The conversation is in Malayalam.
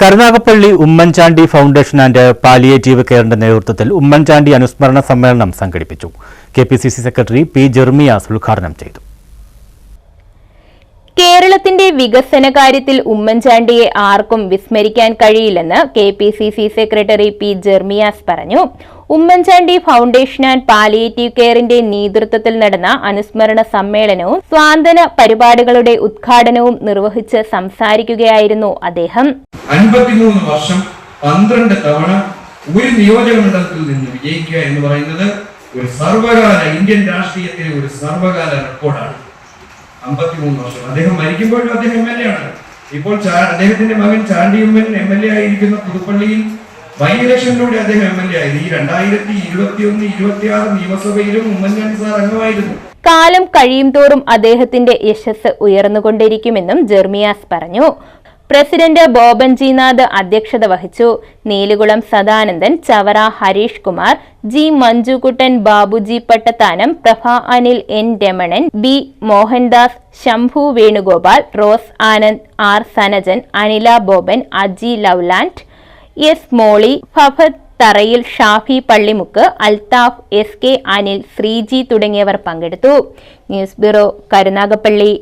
Karunagappally Oommen Chandy foundation and palliative കെയറിന്റെ നേതൃത്വത്തിൽ ഉമ്മൻചാണ്ടി അനുസ്മരണ സമ്മേളനം സംഘടിപ്പിച്ചു. K P C C secretary P Jermias ഉദ്ഘാടനം ചെയ്തു. കേരളത്തിന്റെ വികസന കാര്യത്തിൽ ഉമ്മൻചാണ്ടിയെ ആർക്കും വിസ്മരിക്കാൻ കഴിയില്ലെന്ന് K P C C secretary P Jermias പറഞ്ഞു. ഉമ്മൻചാണ്ടി ഫൗണ്ടേഷൻ ആൻഡ് പാലിയേറ്റീവ് കെയറിന്റെ നേതൃത്വത്തിൽ നടന്ന അനുസ്മരണ സമ്മേളനവും സ്വാന്തന പരിപാടികളുടെ ഉദ്ഘാടനവും നിർവഹിച്ച് സംസാരിക്കുകയായിരുന്നു അദ്ദേഹം. അൻപത്തിമൂന്ന് വർഷം പന്ത്രണ്ട് തവണ ഒരു നിയോജക മണ്ഡലത്തിൽ നിന്ന് വിജയിക്കുക എന്ന് പറയുന്നത് ഒരു സർവകാല ഇന്ത്യൻ രാഷ്ട്രീയത്തിലെ ഒരു സർവകാല റെക്കോർഡാണ്. അമ്പത്തിമൂന്ന് വർഷം. അദ്ദേഹം മരിക്കുമ്പോഴും അദ്ദേഹം എം എൽ എ ആണ്. ഇപ്പോൾ അദ്ദേഹത്തിന്റെ മകൻ Chandy Oommen M L A ആയിരിക്കുന്ന പുതുപ്പള്ളിയിൽ ബൈ ഇലക്ഷനിലൂടെ അദ്ദേഹം എം എൽ എ ആയിരുന്നു. ഈ രണ്ടായിരത്തി ഇരുപത്തി ഒന്ന് ഇരുപത്തി ആറ് നിയമസഭയിലും ഉമ്മൻചാണ്ടി സാർ അംഗമായിരുന്നു. കാലം കഴിയും തോറും അദ്ദേഹത്തിന്റെ യശസ് ഉയർന്നുകൊണ്ടിരിക്കുമെന്നും ജെർമിയാസ് പറഞ്ഞു. പ്രസിഡന്റ് ബോബൻ ജിനാഥ് അധ്യക്ഷത വഹിച്ചു. Neelukulam Sadanandan Chavara Harish Kumar G Manjukuttan Babuji Pattathanam Prabha Anil N Ramanan B Mohandas Shambhu Venugopal Rose Anand R Sanajan Anila Boban Aji Loveland S Molly Fahad Tharayil Shafi Pallimukku Althaf S K Anil Sreeji തുടങ്ങിയവർ പങ്കെടുത്തു. News bureau Karunagappally.